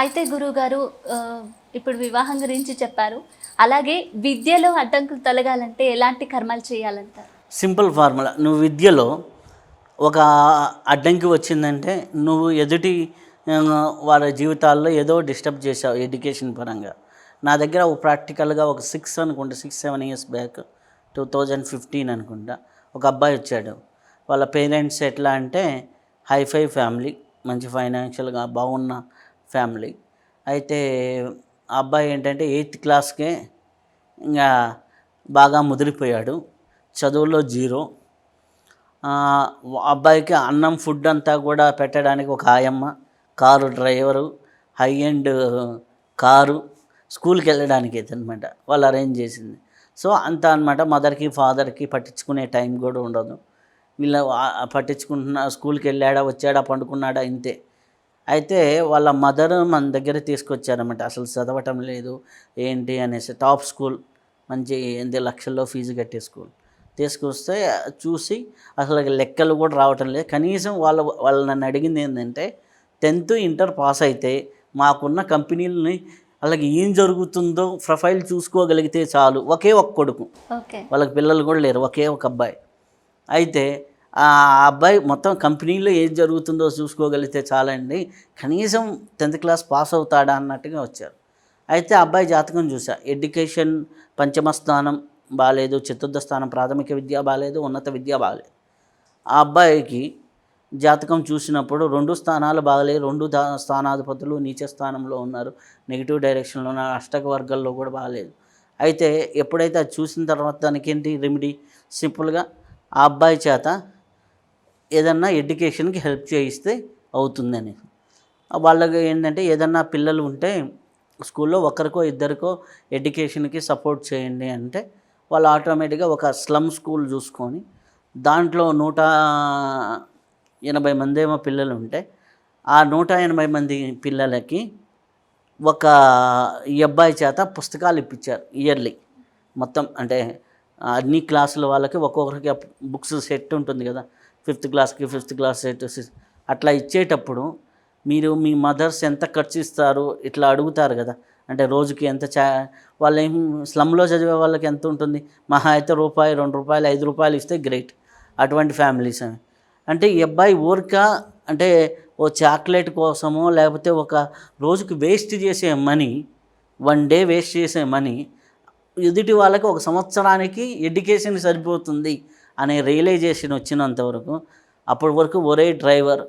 అయితే గురువుగారు ఇప్పుడు వివాహం గురించి చెప్పారు. అలాగే విద్యలో అడ్డంకులు తొలగాలంటే ఎలాంటి కర్మలు చేయాలంటారు? Simple formula. నువ్వు విద్యలో ఒక అడ్డంకి వచ్చిందంటే నువ్వు ఎదుటి వాళ్ళ జీవితాల్లో ఏదో డిస్టర్బ్ చేసావు ఎడ్యుకేషన్ పరంగా. నా దగ్గర ఒక ప్రాక్టికల్గా ఒక సిక్స్ అనుకుంటా six seven years back two thousand fifteen అనుకుంటా ఒక అబ్బాయి వచ్చాడు. వాళ్ళ పేరెంట్స్ ఎట్లా అంటే హైఫై ఫ్యామిలీ మంచి ఫైనాన్షియల్గా బాగున్న ఫ్యామిలీ. అయితే అబ్బాయి ఏంటంటే ఎయిత్ క్లాస్కే ఇంకా బాగా ముదిరిపోయాడు. చదువులో జీరో. అబ్బాయికి అన్నం ఫుడ్ అంతా కూడా పెట్టడానికి ఒక ఆయమ్మ car driver high end car స్కూల్కి వెళ్ళడానికి అయితే అనమాట వాళ్ళు అరేంజ్ చేసింది. సో అంతా అనమాట మదర్కి ఫాదర్కి పట్టించుకునే టైం కూడా ఉండదు. వీళ్ళ పట్టించుకుంటున్న స్కూల్కి వెళ్ళాడా వచ్చాడా పండుకున్నాడా ఇంతే. అయితే వాళ్ళ మదర్ మన దగ్గర తీసుకొచ్చారన్నమాట. అసలు చదవటం లేదు. ఏంటి అనేసి టాప్ స్కూల్ మంచి ఎనిమిది లక్షల్లో ఫీజు కట్టే స్కూల్. తీసుకొస్తే చూసి అసలు లెక్కలు కూడా రావటం లేదు. కనీసం వాళ్ళ వాళ్ళు నన్ను అడిగింది ఏంటంటే టెన్త్ ఇంటర్ పాస్ అయితే మాకున్న కంపెనీలని అలాగే ఏం జరుగుతుందో ప్రొఫైల్ చూసుకోగలిగితే చాలు. ఒకే ఒక్క కొడుకు. వాళ్ళకి పిల్లలు కూడా లేరు. ఒకే ఒక అబ్బాయి. అయితే ఆ అబ్బాయి మొత్తం కంపెనీలో ఏం జరుగుతుందో చూసుకోగలిగితే చాలండి. కనీసం టెన్త్ క్లాస్ పాస్ అవుతాడా అన్నట్టుగా వచ్చారు. అయితే ఆ అబ్బాయి జాతకం చూసా ఎడ్యుకేషన్ పంచమ స్థానం బాగాలేదు చతుర్థ స్థానం ప్రాథమిక విద్య బాగాలేదు ఉన్నత విద్య బాగాలేదు ఆ అబ్బాయికి జాతకం చూసినప్పుడు రెండు స్థానాలు బాగలేదు రెండు స్థానాధిపతులు నీచ స్థానంలో ఉన్నారు. నెగిటివ్ డైరెక్షన్లో ఉన్నారు అష్టక వర్గాల్లో కూడా బాగలేదు అయితే ఎప్పుడైతే అది చూసిన తర్వాత దానికి ఏంటి రెమెడీ? సింపుల్గా ఆ అబ్బాయి చేత ఏదన్నా ఎడ్యుకేషన్కి హెల్ప్ చేయిస్తే అవుతుందని. వాళ్ళకి ఏంటంటే ఏదన్నా పిల్లలు ఉంటే స్కూల్లో ఒకరికో ఇద్దరికో ఎడ్యుకేషన్కి సపోర్ట్ చేయండి అంటే వాళ్ళు ఆటోమేటిక్గా ఒక స్లమ్ స్కూల్ చూసుకొని దాంట్లో నూట ఎనభై మంది ఏమో పిల్లలు ఉంటే ఆ నూట ఎనభై మంది పిల్లలకి ఒక ఈ అబ్బాయి చేత పుస్తకాలు ఇప్పించారు ఇయర్లీ. మొత్తం అంటే అన్ని క్లాసుల వాళ్ళకి ఒక్కొక్కరికి బుక్స్ సెట్ ఉంటుంది కదా. ఫిఫ్త్ క్లాస్కి ఫిఫ్త్ క్లాస్ సెట్ అట్లా ఇచ్చేటప్పుడు మీరు మీ మదర్స్ ఎంత ఖర్చు ఇస్తారు ఇట్లా అడుగుతారు కదా. అంటే రోజుకి ఎంత చా వాళ్ళు ఏం స్లమ్లో చదివే వాళ్ళకి ఎంత ఉంటుంది? మహా అయితే రూపాయి రెండు రూపాయలు ఐదు రూపాయలు ఇస్తే గ్రేట్. అటువంటి ఫ్యామిలీస్ అవి. అంటే ఈ అబ్బాయి ఊరిక అంటే ఓ చాక్లెట్ కోసమో లేకపోతే ఒక రోజుకి వేస్ట్ చేసే మనీ వన్ డే వేస్ట్ చేసే మనీ ఎదుటి వాళ్ళకి ఒక సంవత్సరానికి ఎడ్యుకేషన్ సరిపోతుంది. అనే రియలైజేషన్ వచ్చినంత వరకు అప్పటి వరకు ఒరే డ్రైవర్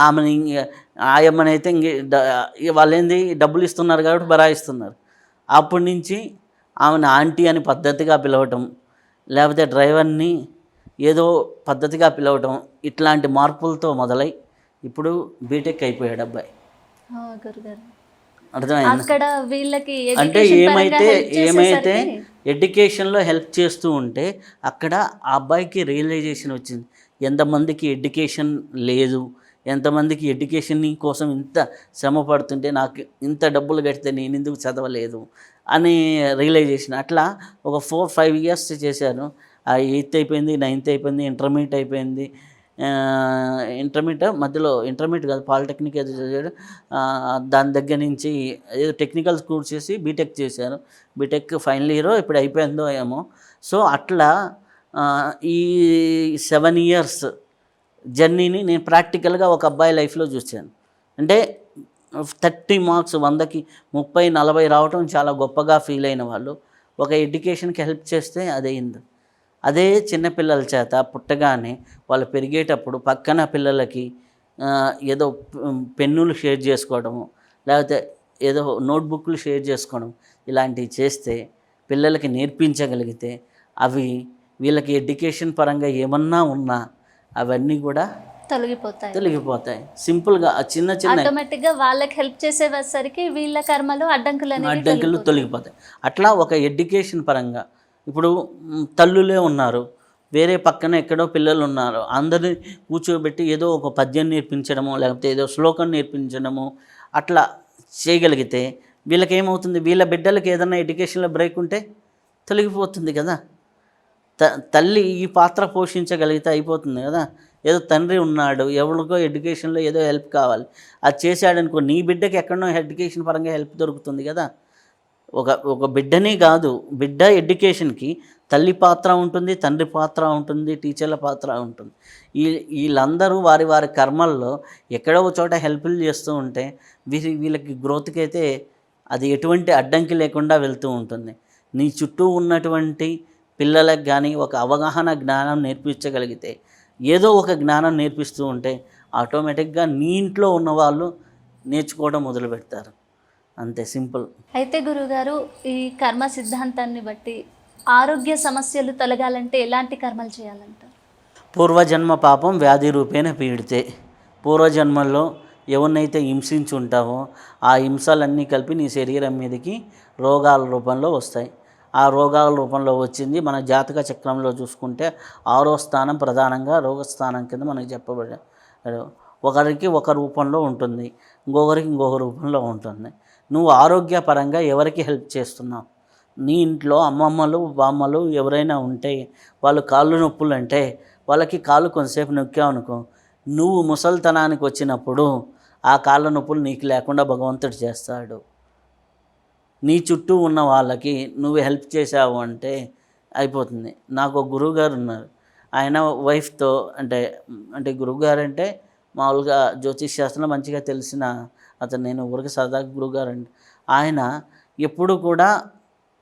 ఆమెని ఇంక- ఆయమ్మని అయితే ఇంక డ- వాళ్ళు ఏంది డబ్బులు ఇస్తున్నారు కాబట్టి బరాయిస్తున్నారు. అప్పటి నుంచి ఆమెను ఆంటీ అని పద్ధతిగా పిలవటం లేకపోతే డ్రైవర్ని ఏదో పద్ధతిగా పిలవటం ఇట్లాంటి మార్పులతో మొదలై ఇప్పుడు బీటెక్ అయిపోయాడు అబ్బాయి. అర్థమైంది? అంటే ఏమైతే ఏమైతే ఎడ్యుకేషన్లో హెల్ప్ చేస్తూ ఉంటే అక్కడ ఆ అబ్బాయికి రియలైజేషన్ వచ్చింది. ఎంతమందికి ఎడ్యుకేషన్ లేదు? ఎంతమందికి ఎడ్యుకేషన్ కోసం ఇంత శ్రమ పడుతుంటే నాకు ఇంత డబ్బులు కడితే నేను ఎందుకు చదవలేదు? అని రియలైజేషన్. అట్లా ఒక ఫోర్ ఫైవ్ ఇయర్స్ చేశాను. ఆ ఎయిత్ అయిపోయింది నైన్త్ అయిపోయింది ఇంటర్మీడియట్ అయిపోయింది. ఇంటర్మీడియట్ మధ్యలో ఇంటర్మీడియట్ కాదు పాలిటెక్నిక్ చదివాడు. దాని దగ్గర నుంచి ఏదో టెక్నికల్ కోర్స్ చేసి బీటెక్ చేశాను బీటెక్ ఫైనల్ ఇయర్ ఇప్పుడు అయిపోయిందో ఏమో. సో అట్లా ఈ సెవెన్ ఇయర్స్ జర్నీని నేను ప్రాక్టికల్గా ఒక అబ్బాయి లైఫ్లో చూశాను. అంటే థర్టీ మార్క్స్ వందకి ముప్పై నలభై రావటం చాలా గొప్పగా ఫీల్ అయిన వాళ్ళు. ఒక ఎడ్యుకేషన్కి హెల్ప్ చేస్తే అదయింది. అదే చిన్నపిల్లల చేత పుట్టగానే వాళ్ళు పెరిగేటప్పుడు పక్కన పిల్లలకి ఏదో పెన్నులు షేర్ చేసుకోవడము లేకపోతే ఏదో నోట్బుక్లు షేర్ చేసుకోవడం ఇలాంటివి చేస్తే పిల్లలకి నేర్పించగలిగితే అవి వీళ్ళకి ఎడ్యుకేషన్ పరంగా ఏమన్నా ఉన్నా అవన్నీ కూడా తొలగిపోతాయి. తొలగిపోతాయి. సింపుల్గా చిన్న చిన్న ఆటోమేటిక్గా వాళ్ళకి హెల్ప్ చేసేసరికి వీళ్ళ కర్మలు అడ్డంకులు అనేవి అడ్డంకులు తొలగిపోతాయి. అట్లా ఒక ఎడ్యుకేషన్ పరంగా ఇప్పుడు తల్లులే ఉన్నారు. వేరే పక్కన ఎక్కడో పిల్లలు ఉన్నారు. అందరిని కూర్చోబెట్టి ఏదో ఒక పద్యం నేర్పించడము లేకపోతే ఏదో శ్లోకం నేర్పించడము అట్లా చేయగలిగితే వీళ్ళకి ఏమవుతుంది వీళ్ళ బిడ్డలకి ఏదైనా ఎడ్యుకేషన్లో బ్రేక్ ఉంటే తొలగిపోతుంది కదా. త తల్లి ఈ పాత్ర పోషించగలిగితే అయిపోతుంది కదా. ఏదో తండ్రి ఉన్నాడు ఎవరికో ఎడ్యుకేషన్లో ఏదో హెల్ప్ కావాలి. అది చేశాడనుకో నీ బిడ్డకి ఎక్కడో ఎడ్యుకేషన్ పరంగా హెల్ప్ దొరుకుతుంది కదా. ఒక ఒక బిడ్డనే కాదు బిడ్డ ఎడ్యుకేషన్కి తల్లి పాత్ర ఉంటుంది తండ్రి పాత్ర ఉంటుంది టీచర్ల పాత్ర ఉంటుంది. ఈ వీళ్ళందరూ వారి వారి కర్మల్లో ఎక్కడో ఒక చోట హెల్ప్లు చేస్తూ ఉంటే వీరి వీళ్ళకి గ్రోత్కి అయితే అది ఎటువంటి అడ్డంకి లేకుండా వెళ్తూ ఉంటుంది. నీ చుట్టూ ఉన్నటువంటి పిల్లలకు కానీ ఒక అవగాహన జ్ఞానం నేర్పించగలిగితే ఏదో ఒక జ్ఞానం నేర్పిస్తూ ఉంటే ఆటోమేటిక్గా నీ ఇంట్లో ఉన్న వాళ్ళు నేర్చుకోవడం మొదలు పెడతారు అంతే సింపుల్. అయితే గురుగారు ఈ కర్మ సిద్ధాంతాన్ని బట్టి ఆరోగ్య సమస్యలు తొలగాలంటే ఎలాంటి కర్మలు చేయాలంటారు? పూర్వజన్మ పాపం వ్యాధి రూపేణ పీడితే. పూర్వజన్మల్లో ఎవరినైతే హింసించి ఉంటావో ఆ హింసలన్నీ కలిపి నీ శరీరం మీదకి రోగాల రూపంలో వస్తాయి. ఆ రోగాల రూపంలో వచ్చింది మన జాతక చక్రంలో చూసుకుంటే ఆరో స్థానం ప్రధానంగా రోగస్థానం కింద మనకి చెప్పబడ్డాడు ఒకరికి ఒక రూపంలో ఉంటుంది ఇంకొకరికి ఇంకొక రూపంలో ఉంటుంది. నువ్వు ఆరోగ్యపరంగా ఎవరికి హెల్ప్ చేస్తున్నావు? నీ ఇంట్లో అమ్మమ్మలు బామ్మలు ఎవరైనా ఉంటే వాళ్ళు కాళ్ళు నొప్పులు అంటే వాళ్ళకి కాళ్ళు కొంతసేపు నొక్కావు అనుకో నువ్వు ముసల్తనానికి వచ్చినప్పుడు ఆ కాళ్ళ నొప్పులు నీకు లేకుండా భగవంతుడు చేస్తాడు. నీ చుట్టూ ఉన్న వాళ్ళకి నువ్వు హెల్ప్ చేసావు అంటే అయిపోతుంది. నాకు ఒక గురువుగారు ఉన్నారు. ఆయన వైఫ్తో అంటే అంటే గురువుగారు అంటే మామూలుగా జ్యోతిష్ శాస్త్రంలో మంచిగా తెలిసిన అతను నేను ఊరికి సరదా గురుగారు అండి ఆయన ఎప్పుడు కూడా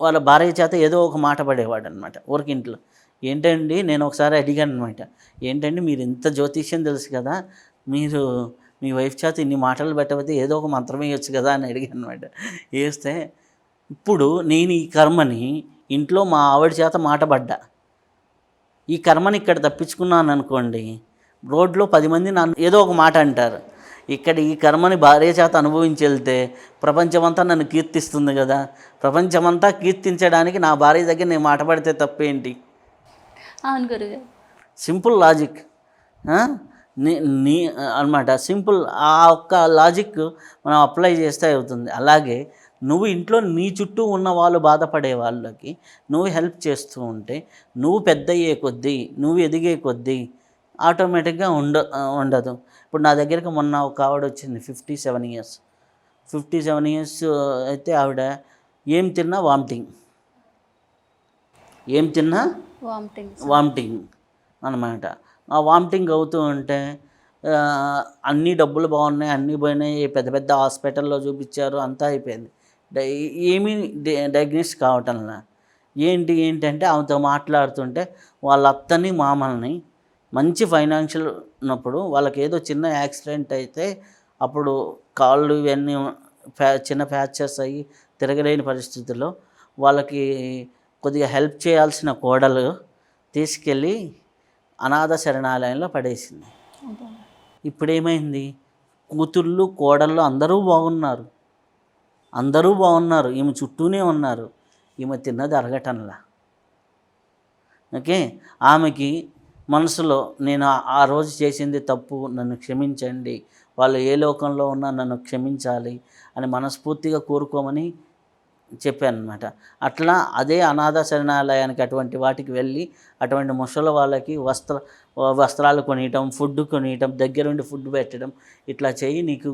వాళ్ళ భార్య చేత ఏదో ఒక మాట పడేవాడు అనమాట ఊరికింట్లో. ఏంటండి నేను ఒకసారి అడిగాను అనమాట ఏంటండి మీరు ఇంత జ్యోతిష్యం తెలుసు కదా మీరు మీ వైఫ్ చేత ఇన్ని మాటలు పెట్టకపోతే ఏదో ఒక మంత్రం వేయొచ్చు కదా అని అడిగాను అనమాట వేస్తే ఇప్పుడు నేను ఈ కర్మని ఇంట్లో మా ఆవిడ చేత మాట పడ్డా. ఈ కర్మని ఇక్కడ తప్పించుకున్నాను అనుకోండి రోడ్లో పది మంది నన్ను ఏదో ఒక మాట అంటారు. ఇక్కడ ఈ కర్మని భార్య చేత అనుభవించి వెళ్తే ప్రపంచమంతా నన్ను కీర్తిస్తుంది కదా. ప్రపంచమంతా కీర్తించడానికి నా భార్య దగ్గర నేను మాట పడితే తప్పేంటి? అవును గురుగారు. Simple logic? నీ నీ అనమాట సింపుల్ ఆ ఒక్క లాజిక్ మనం అప్లై చేస్తే అవుతుంది. అలాగే నువ్వు ఇంట్లో నీ చుట్టూ ఉన్న వాళ్ళు బాధపడే వాళ్ళకి నువ్వు హెల్ప్ చేస్తూ ఉంటే నువ్వు పెద్ద అయ్యే కొద్దీ నువ్వు ఎదిగే కొద్దీ ఆటోమేటిక్గా ఉండ ఉండదు. ఇప్పుడు నా దగ్గరికి మొన్న ఒక ఆవిడ వచ్చింది fifty seven years. Fifty seven years అయితే ఆవిడ ఏం తిన్నా వామిటింగ్. ఏం తిన్నా వామిటింగ్స్ వామిటింగ్ అన్నమాట. ఆ వామిటింగ్ అవుతూ ఉంటే అన్ని డబ్బులు బాగున్నాయి అన్నీ పోయినాయి పెద్ద పెద్ద హాస్పిటల్లో చూపించారు అంతా అయిపోయింది. డై ఏమీ డయాగ్నోస్ కావటంలా ఏంటి ఏంటంటే ఆమెతో మాట్లాడుతుంటే వాళ్ళ అత్తని మామల్ని మంచి ఫైనాన్షియల్ ఉన్నప్పుడు వాళ్ళకి ఏదో చిన్న యాక్సిడెంట్ అయితే అప్పుడు కాళ్ళు ఇవన్నీ ఫ్యా చిన్న ఫ్రాక్చర్స్ అయ్యి తిరగలేని పరిస్థితుల్లో వాళ్ళకి కొద్దిగా హెల్ప్ చేయాల్సిన కోడలు తీసుకెళ్ళి అనాథ శరణాలయంలో పడేసింది. ఇప్పుడు ఏమైంది కూతుళ్ళు కోడళ్ళు అందరూ బాగున్నారు. అందరూ బాగున్నారు. ఈమె చుట్టూనే ఉన్నారు. ఈమె తిన్నది అరగటంలా. ఓకే? ఆమెకి మనసులో నేను ఆ- రోజు చేసింది తప్పు నన్ను క్షమించండి. వాళ్ళు ఏ లోకంలో ఉన్నా నన్ను క్షమించాలి అని మనస్ఫూర్తిగా కోరుకోమని చెప్పాను అనమాట అట్లా అదే అనాథ శరణాలయానికి అటువంటి వాటికి వెళ్ళి అటువంటి ముసలి వాళ్ళకి వస్త్ర వస్త్రాలు కొనియటం ఫుడ్ కొనియటం దగ్గరుండి ఫుడ్ పెట్టడం ఇట్లా చేయి నీకు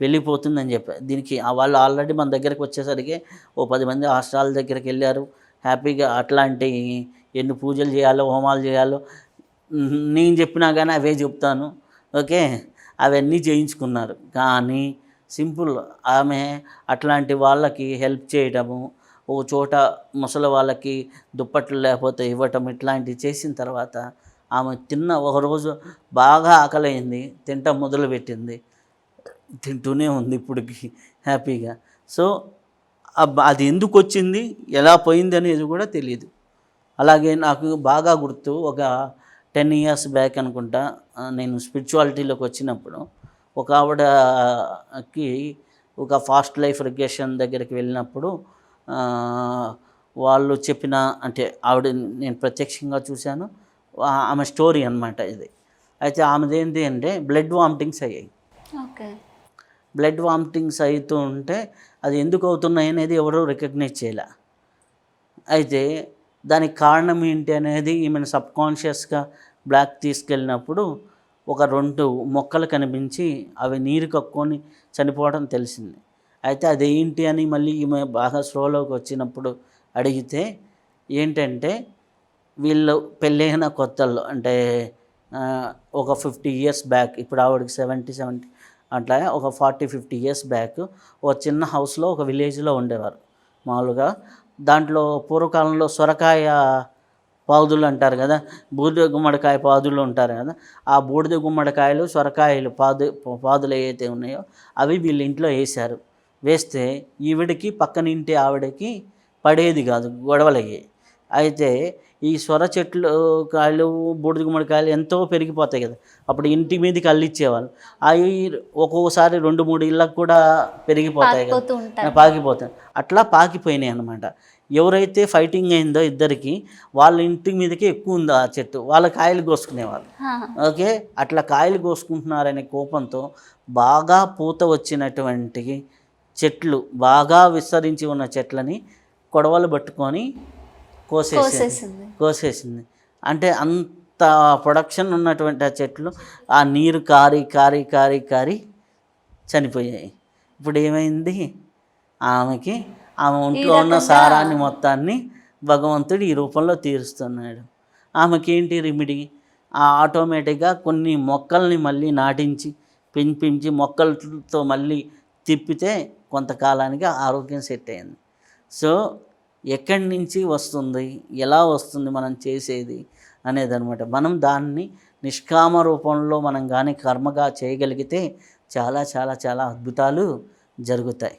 వెళ్ళిపోతుందని చెప్పారు దీనికి వాళ్ళు ఆల్రెడీ మన దగ్గరికి వచ్చేసరికి ఓ పది మంది హాస్టల్ దగ్గరికి వెళ్ళారు. హ్యాపీగా అట్లాంటి ఎన్ని పూజలు చేయాలో హోమాలు చేయాలో నేను చెప్పినా కానీ అవే చెప్తాను. ఓకే? అవన్నీ చేయించుకున్నారు. కానీ సింపుల్ ఆమె అట్లాంటి వాళ్ళకి హెల్ప్ చేయడము ఒక చోట ముసలి వాళ్ళకి దుప్పట్లు లేకపోతే ఇవ్వటం ఇట్లాంటివి చేసిన తర్వాత ఆమె తిన్న ఒకరోజు బాగా ఆకలైంది. తింటం మొదలుపెట్టింది. తింటూనే ఉంది ఇప్పటికి హ్యాపీగా. సో అది ఎందుకు వచ్చింది? ఎలా పోయింది అనేది కూడా తెలియదు అలాగే నాకు బాగా గుర్తు ఒక టెన్ ఇయర్స్ బ్యాక్ అనుకుంటా నేను స్పిరిచువాలిటీలోకి వచ్చినప్పుడు ఒక ఆవిడకి ఒక ఫాస్ట్ లైఫ్ రిగేషన్ దగ్గరికి వెళ్ళినప్పుడు వాళ్ళు చెప్పిన అంటే ఆవిడ నేను ప్రత్యక్షంగా చూశాను ఆమె స్టోరీ అన్నమాట ఇది. అయితే ఆమెది ఏంటి అంటే బ్లడ్ వామిటింగ్స్ అయ్యాయి. ఓకే. బ్లడ్ వామిటింగ్స్ అవుతూ ఉంటే అది ఎందుకు అవుతున్నాయి అనేది ఎవరూ రికగ్నైజ్ చేయలే. అయితే దానికి కారణం ఏంటి అనేది ఈమెను సబ్ కాన్షియస్గా బ్లాక్ తీసుకెళ్ళినప్పుడు ఒక రెండు మొక్కలు కనిపించి అవి నీరు కక్కుని చనిపోవడం తెలిసింది. అయితే అదేంటి అని మళ్ళీ ఈమె బాగా స్లోలోకి వచ్చినప్పుడు అడిగితే ఏంటంటే వీళ్ళు పెళ్ళైన కొత్తల్లో అంటే ఒక ఫిఫ్టీ ఇయర్స్ బ్యాక్ ఇప్పుడు ఆవిడకి సెవెంటీ సెవెంటీ అట్లా ఒక ఫార్టీ ఫిఫ్టీ ఇయర్స్ బ్యాక్ ఒక చిన్న హౌస్లో ఒక విలేజ్లో ఉండేవారు. మామూలుగా దాంట్లో పూర్వకాలంలో సొరకాయ పాదులు అంటారు కదా. బూడిద గుమ్మడికాయ పాదులు ఉంటారు కదా. ఆ బూడిద గుమ్మడికాయలు సొరకాయలు పాదు పాదులు ఏవైతే ఉన్నాయో అవి వీళ్ళ ఇంట్లో వేశారు. వేస్తే ఈవిడికి పక్కన ఇంటి ఆవిడకి పడేది కాదు గొడవలయ్యాయి అయితే ఈ సొర చెట్లు కాయలు బూడిద గుమ్మడికాయలు ఎంతో పెరిగిపోతాయి కదా. అప్పుడు ఇంటి మీదకి అల్లిచ్చేవాళ్ళు. అవి ఒక్కొక్కసారి రెండు మూడు ఇళ్ళకు కూడా పెరిగిపోతాయి కదా. పాకిపోతాయి. అట్లా పాకిపోయినాయి అనమాట ఎవరైతే ఫైటింగ్ అయిందో ఇద్దరికి వాళ్ళ ఇంటి మీదకి ఎక్కువ ఉంది ఆ చెట్టు. వాళ్ళ కాయలు కోసుకునేవాళ్ళు. ఓకే? అట్లా కాయలు కోసుకుంటున్నారనే కోపంతో బాగా పూత వచ్చినటువంటి చెట్లు బాగా విస్తరించి ఉన్న చెట్లని కొడవలు పట్టుకొని కోసేసింది. కోసేసింది. అంటే అంత ప్రొడక్షన్ ఉన్నటువంటి ఆ చెట్లు ఆ నీరు కారి కారి కారి కారి చనిపోయాయి. ఇప్పుడు ఏమైంది? ఆమెకి ఆమె ఒంట్లో ఉన్న సారాన్ని మొత్తాన్ని భగవంతుడు ఈ రూపంలో తీరుస్తున్నాడు. ఆమెకి ఏంటి రెమిడీ ఆ ఆటోమేటిక్గా కొన్ని మొక్కల్ని మళ్ళీ నాటించి పెంపించి మొక్కలతో మళ్ళీ తిప్పితే కొంతకాలానికి ఆరోగ్యం సెట్ అయింది. సో ఎక్కడి నుంచి వస్తుంది? ఎలా వస్తుంది మనం చేసేది అనేది అనమాట మనం దాన్ని నిష్కామ రూపంలో మనం కానీ కర్మగా చేయగలిగితే చాలా చాలా చాలా అద్భుతాలు జరుగుతాయి.